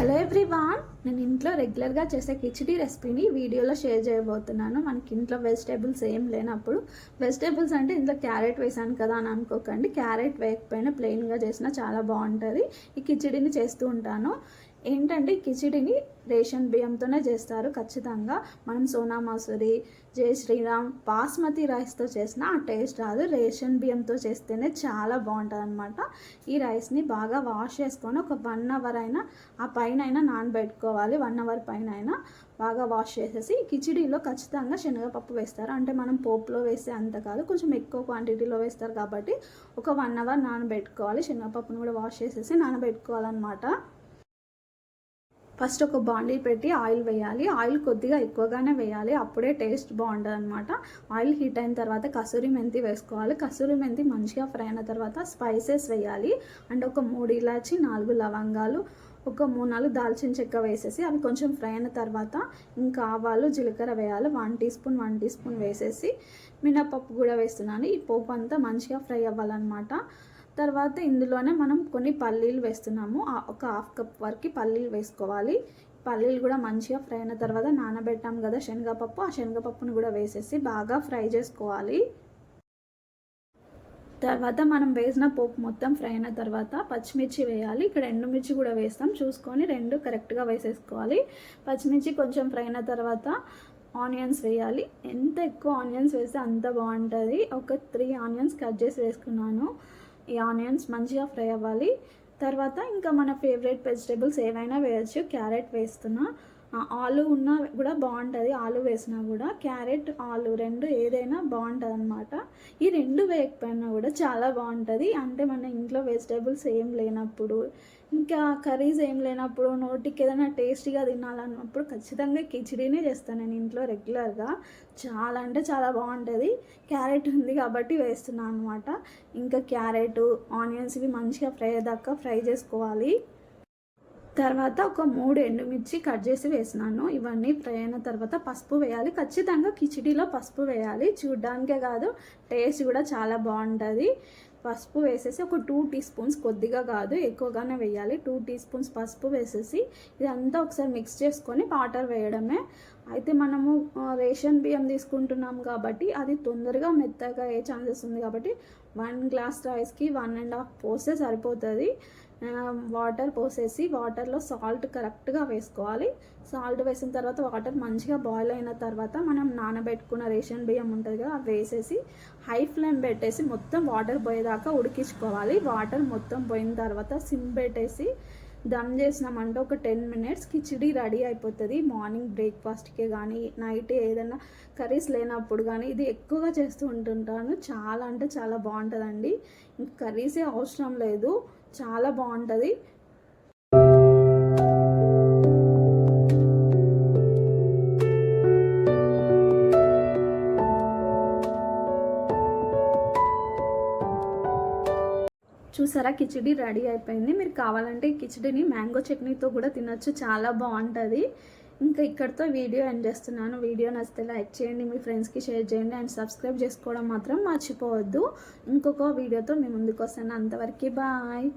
Hello everyone నేను ఇంట్లో రెగ్యులర్గా చేసే కిచిడీ రెసిపీని వీడియోలో షేర్ చేయబోతున్నాను. మనకి ఇంట్లో వెజిటేబుల్స్ ఏం లేనప్పుడు వెజిటేబుల్స్ అంటే ఇంట్లో క్యారెట్ వేసాను కదా అని అనుకోకండి. క్యారెట్ వేయకపోయినా ప్లెయిన్గా చేసినా చాలా బాగుంటుంది. ఈ కిచిడిని చేస్తూ ఉంటాను. ఏంటంటే కిచిడిని రేషన్ బియ్యంతోనే చేస్తారు ఖచ్చితంగా. మనం సోనా మసూరి జై శ్రీరామ్ బాస్మతి రైస్తో చేసిన ఆ టేస్ట్ రాదు. రేషన్ బియ్యంతో చేస్తేనే చాలా బాగుంటుంది అనమాట ఈ రైస్ని బాగా వాష్ చేసుకొని ఒక వన్ అవర్ అయినా ఆ పైన అయినా నానబెట్టుకోవాలి. వన్ అవర్ పైన అయినా బాగా వాష్ చేసేసి కిచిడీలో ఖచ్చితంగా శనగపప్పు వేస్తారు. అంటే మనం పోపులో వేస్తే అంత కాదు కొంచెం ఎక్కువ క్వాంటిటీలో వేస్తారు కాబట్టి ఒక వన్ అవర్ నానబెట్టుకోవాలి. శనగపప్పును కూడా వాష్ చేసేసి నానబెట్టుకోవాలన్నమాట. ఫస్ట్ ఒక బాండీ పెట్టి ఆయిల్ వేయాలి. ఆయిల్ కొద్దిగా ఎక్కువగానే వేయాలి. అప్పుడే టేస్ట్ బాగుంటుంది అనమాట ఆయిల్ హీట్ అయిన తర్వాత కసూరి మెంతి వేసుకోవాలి. కసూరి మెంతి మంచిగా ఫ్రై అయిన తర్వాత స్పైసెస్ వేయాలి. అండ్ ఒక మూడు ఇలాచి నాలుగు లవంగాలు ఒక మూడు నాలుగు దాల్చిన చెక్క వేసేసి అవి కొంచెం ఫ్రై అయిన తర్వాత ఇంకా ఆవాలు జీలకర్ర వేయాలి. One teaspoon one teaspoon వేసేసి మినపప్పు కూడా వేస్తున్నాను. ఈ పోపు అంతా మంచిగా ఫ్రై అవ్వాలన్నమాట. తర్వాత ఇందులోనే మనం కొన్ని పల్లీలు వేస్తున్నాము. ఒక హాఫ్ కప్ వరకు పల్లీలు వేసుకోవాలి. పల్లీలు కూడా మంచిగా ఫ్రై అయిన తర్వాత నానబెట్టాం కదా శనగపప్పు. ఆ శనగపప్పును కూడా వేసేసి బాగా ఫ్రై చేసుకోవాలి. తర్వాత మనం వేసిన పోపు మొత్తం ఫ్రై అయిన తర్వాత పచ్చిమిర్చి వేయాలి. ఇక్కడ ఎండుమిర్చి కూడా వేస్తాం. చూసుకొని రెండు కరెక్ట్గా వేసేసుకోవాలి. పచ్చిమిర్చి కొంచెం ఫ్రై అయిన తర్వాత ఆనియన్స్ వేయాలి. ఎంత ఎక్కువ ఆనియన్స్ వేస్తే అంత బాగుంటుంది. ఒక త్రీ ఆనియన్స్ కట్ చేసి వేసుకున్నాను. ఈ ఆనియన్స్ మంచిగా ఫ్రై అవ్వాలి. తర్వాత ఇంకా మన ఫేవరెట్ వెజిటేబుల్స్ ఏవైనా వేయచ్చు. క్యారెట్ వేస్తున్నా. ఆలు ఉన్నా కూడా బాగుంటుంది. ఆలు వేసినా కూడా క్యారెట్ ఆలు రెండు ఏదైనా బాగుంటుంది అనమాట ఈ రెండు వేయకపోయినా కూడా చాలా బాగుంటుంది. అంటే మన ఇంట్లో వెజిటేబుల్స్ ఏం లేనప్పుడు ఇంకా కర్రీస్ ఏం లేనప్పుడు నోటికి ఏదైనా టేస్టీగా తినాలన్నప్పుడు ఖచ్చితంగా కిచిడీనే చేస్తాను నేను ఇంట్లో రెగ్యులర్గా. చాలా అంటే చాలా బాగుంటుంది. క్యారెట్ ఉంది కాబట్టి వేస్తున్నాను అనమాట ఇంకా క్యారెట్ ఆనియన్స్ ఇవి మంచిగా ఫ్రై దాకా ఫ్రై చేసుకోవాలి. తర్వాత ఒక మూడు ఎండుమిర్చి కట్ చేసి వేసినాను. ఇవన్నీ ఫ్రై అయిన తర్వాత పసుపు వేయాలి. ఖచ్చితంగా కిచిడీలో పసుపు వేయాలి. చూడ్డానికే కాదు టేస్ట్ కూడా చాలా బాగుంటుంది. పసుపు వేసేసి ఒక టూ టీ స్పూన్స్ కొద్దిగా కాదు ఎక్కువగానే వేయాలి. టూ టీ స్పూన్స్ పసుపు వేసేసి ఇదంతా ఒకసారి మిక్స్ చేసుకొని వాటర్ వేయడమే. అయితే మనము రేషన్ బియ్యం తీసుకుంటున్నాం కాబట్టి అది తొందరగా మెత్తగా అయ్యే ఛాన్సెస్ ఉంది కాబట్టి వన్ గ్లాస్ రైస్కి వన్ అండ్ హాఫ్ పోస్తే సరిపోతుంది. వాటర్ పోసేసి వాటర్లో సాల్ట్ కరెక్ట్గా వేసుకోవాలి. సాల్ట్ వేసిన తర్వాత వాటర్ మంచిగా బాయిల్ అయిన తర్వాత మనం నానబెట్టుకున్న రేషన్ బియ్యం ఉంటుంది కదా అవి వేసేసి హై ఫ్లేమ్ పెట్టేసి మొత్తం వాటర్ పోయేదాకా ఉడికించుకోవాలి. వాటర్ మొత్తం పోయిన తర్వాత సిమ్ పెట్టేసి దమ్ చేసినామంటే ఒక టెన్ మినిట్స్ కిచిడి రెడీ అయిపోతుంది. మార్నింగ్ బ్రేక్ఫాస్ట్కే కానీ నైట్ ఏదైనా కర్రీస్ లేనప్పుడు కానీ ఇది ఎక్కువగా చేస్తూ ఉంటుంటాను. చాలా అంటే చాలా బాగుంటుందండి. కర్రీసే అవసరం లేదు. చాలా బాగుంటుంది. చూసారా? కిచిడి రెడీ అయిపోయింది. మీరు కావాలంటే కిచిడిని మ్యాంగో చట్నీతో కూడా తినొచ్చు. చాలా బాగుంటుంది. ఇంకా ఇక్కడితో వీడియో ఎండ్ చేస్తున్నాను. వీడియో నచ్చితే లైక్ చేయండి మీ ఫ్రెండ్స్కి షేర్ చేయండి అండ్ సబ్స్క్రైబ్ చేసుకోవడం మాత్రం మర్చిపోవద్దు. ఇంకొక వీడియోతో మీ ముందుకు వస్తాను. అంతవరకు బాయ్.